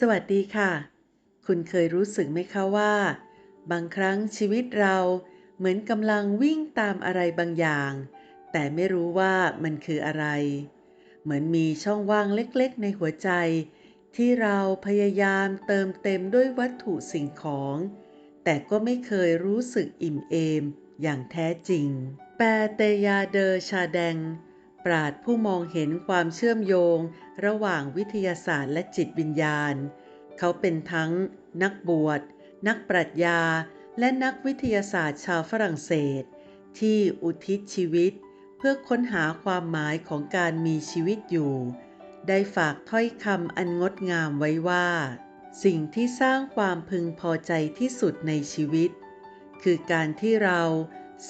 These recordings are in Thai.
สวัสดีค่ะ คุณเคยรู้สึกไหมคะว่า บางครั้งชีวิตเราเหมือนกำลังวิ่งตามอะไรบางอย่าง แต่ไม่รู้ว่ามันคืออะไร เหมือนมีช่องว่างเล็กๆ ในหัวใจ ที่เราพยายามเติมเต็มด้วยวัตถุสิ่งของ แต่ก็ไม่เคยรู้สึกอิ่มเอมอย่างแท้จริง แปเตยาเดอชาแดง ปราดผู้มองเห็นความเชื่อมโยง ระหว่างวิทยาศาสตร์และจิตวิญญาณ เขาเป็นทั้ง นักบวช นักปรัชญา และนักวิทยาศาสตร์ชาวฝรั่งเศส ที่อุทิศชีวิต เพื่อค้นหาความหมายของการมีชีวิตอยู่ ได้ฝากถ้อยคำอันงดงามไว้ว่า สิ่งที่สร้างความพึงพอใจที่สุดในชีวิต คือการที่เรา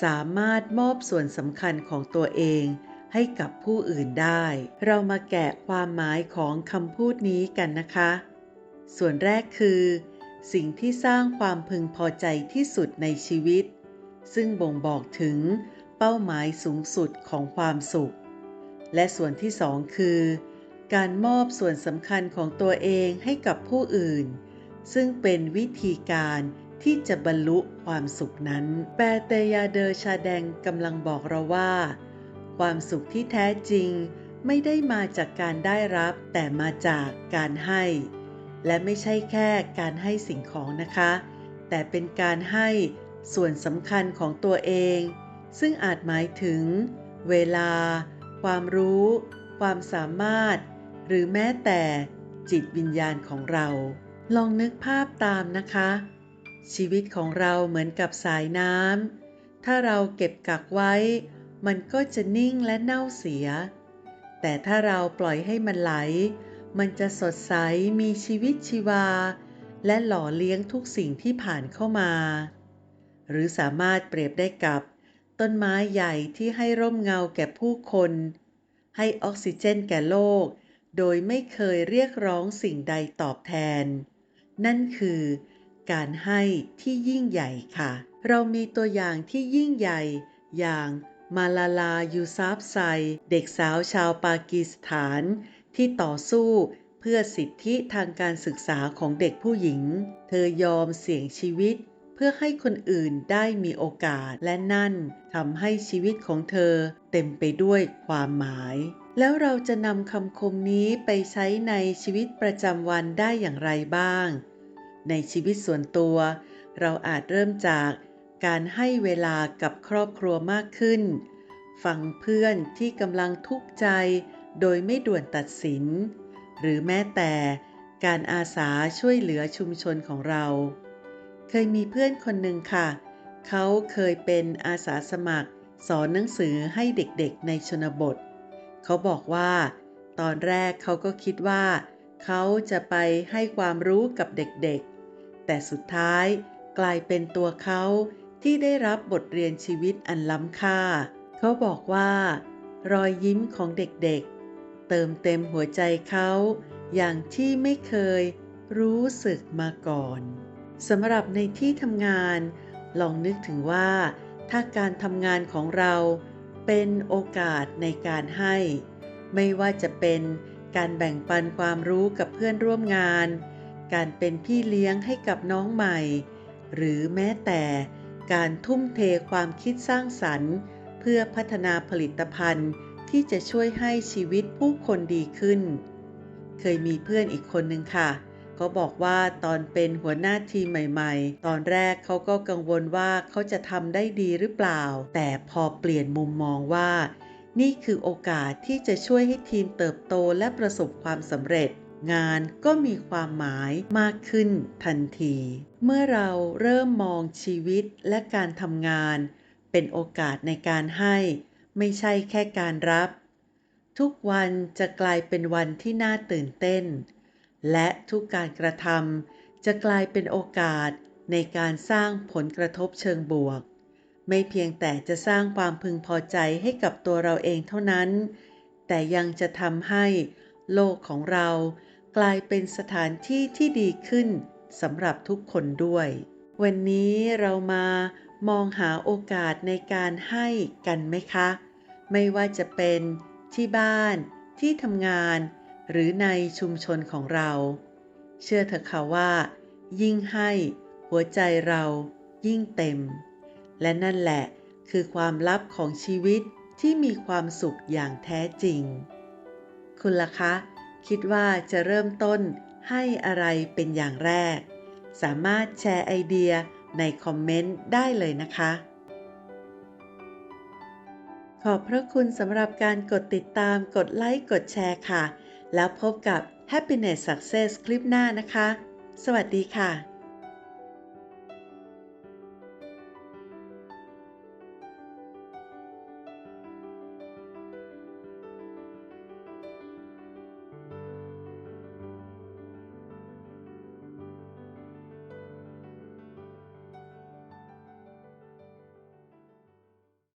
สามารถมอบส่วนสำคัญของตัวเอง ให้กับผู้อื่นได้ เรามาแกะความหมายของคำพูดนี้กันนะคะ ส่วนแรกคือ สิ่งที่สร้างความพึงพอใจที่สุดในชีวิต ซึ่งบ่งบอกถึงเป้าหมายสูงสุดของความสุข และส่วนที่สองคือ การมอบส่วนสำคัญของตัวเองให้กับผู้อื่น ซึ่งเป็นวิธีการที่จะบรรลุความสุขนั้น แปเตยาเดอชาแดงกำลังบอกเราว่า ความสุขที่แท้จริงไม่ได้มาจากการได้รับ แต่มาจากการให้ และไม่ใช่แค่การให้สิ่งของนะคะ แต่เป็นการให้ส่วนสำคัญของตัวเอง ซึ่งอาจหมายถึง เวลา ความรู้ ความสามารถ หรือแม้แต่จิตวิญญาณของเรา ลองนึกภาพตามนะคะ ชีวิตของเราเหมือนกับสายน้ำถ้าเราเก็บกักไว้ มันก็จะนิ่งและเน่าเสีย แต่ถ้าเราปล่อยให้มันไหล มันจะสดใสมีชีวิตชีวา และหล่อเลี้ยงทุกสิ่งที่ผ่านเข้ามา หรือสามารถเปรียบได้กับ ต้นไม้ใหญ่ที่ให้ร่มเงาแก่ผู้คน ให้ออกซิเจนแก่โลก โดยไม่เคยเรียกร้องสิ่งใดตอบแทน นั่นคือการให้ที่ยิ่งใหญ่ค่ะ เรามีตัวอย่างที่ยิ่งใหญ่อย่าง มาลาลายูซาฟไซ เด็กสาวชาวปากีสถาน ที่ต่อสู้เพื่อสิทธิทางการศึกษาของเด็กผู้หญิง เธอยอมเสี่ยงชีวิต เพื่อให้คนอื่นได้มีโอกาสและนั่นทำให้ชีวิตของเธอเต็มไปด้วยความหมาย แล้วเราจะนำคำคมนี้ไปใช้ในชีวิตประจำวันได้อย่างไรบ้าง ในชีวิตส่วนตัว เราอาจเริ่มจาก การให้เวลากับครอบครัวมากขึ้น ฟังเพื่อนที่กำลังทุกข์ใจโดยไม่ด่วนตัดสิน หรือแม้แต่การอาสาช่วยเหลือชุมชนของเรา เคยมีเพื่อนคนหนึ่งค่ะ เขาเคยเป็นอาสาสมัคร สอนหนังสือให้เด็กๆในชนบท เขาบอกว่า ตอนแรกเขาก็คิดว่า เขาจะไปให้ความรู้กับเด็กๆ แต่สุดท้ายกลายเป็นตัวเขา ที่ได้รับบทเรียนชีวิตอันล้ำค่า เขาบอกว่า รอยยิ้มของเด็กๆ เติมเต็มหัวใจเขา อย่างที่ไม่เคยรู้สึกมาก่อนสำหรับในที่ทำงาน ลองนึกถึงว่า ถ้าการทำงานของเราเป็นโอกาสในการให้ ไม่ว่าจะเป็นการแบ่งปันความรู้กับเพื่อนร่วมงาน การเป็นพี่เลี้ยงให้กับน้องใหม่ หรือแม้แต่ การทุ่มเทความคิดสร้างสรรค์ เพื่อพัฒนาผลิตภัณฑ์ที่จะช่วยให้ชีวิตผู้คนดีขึ้น เคยมีเพื่อนอีกคนหนึ่งค่ะ เขาบอกว่าตอนเป็นหัวหน้าทีมใหม่ ๆ ตอนแรกเขาก็กังวลว่าเขาจะทำได้ดีหรือเปล่า แต่พอเปลี่ยนมุมมองว่า นี่คือโอกาสที่จะช่วยให้ทีมเติบโตและประสบความสำเร็จ งานก็มีความหมายมากขึ้นทันที เมื่อเราเริ่มมองชีวิตและการทำงาน เป็นโอกาสในการให้ ไม่ใช่แค่การรับ ทุกวันจะกลายเป็นวันที่น่าตื่นเต้น และทุกการกระทำจะกลายเป็นโอกาสในการสร้างผลกระทบเชิงบวก ไม่เพียงแต่จะสร้างความพึงพอใจให้กับตัวเราเองเท่านั้น แต่ยังจะทำให้โลกของเรา กลายเป็นสถานที่ที่ดีขึ้นสำหรับทุกคนด้วย วันนี้เรามามองหาโอกาสในการให้กันไหมคะ ไม่ว่าจะเป็นที่บ้านที่ทำงาน หรือในชุมชนของเรา เชื่อเถอะค่ะว่า ยิ่งให้ หัวใจเรายิ่งเต็ม และนั่นแหละคือความลับของชีวิตที่มีความสุขอย่างแท้จริง คุณล่ะคะ คิดว่าจะเริ่มต้นให้อะไรเป็นอย่างแรก สามารถแชร์ไอเดียในคอมเมนต์ได้เลยนะคะ ขอบพระคุณสำหรับการกดติดตาม กดไลค์ กดแชร์ค่ะ แล้วพบกับ Happiness Success คลิปหน้านะคะ สวัสดีค่ะ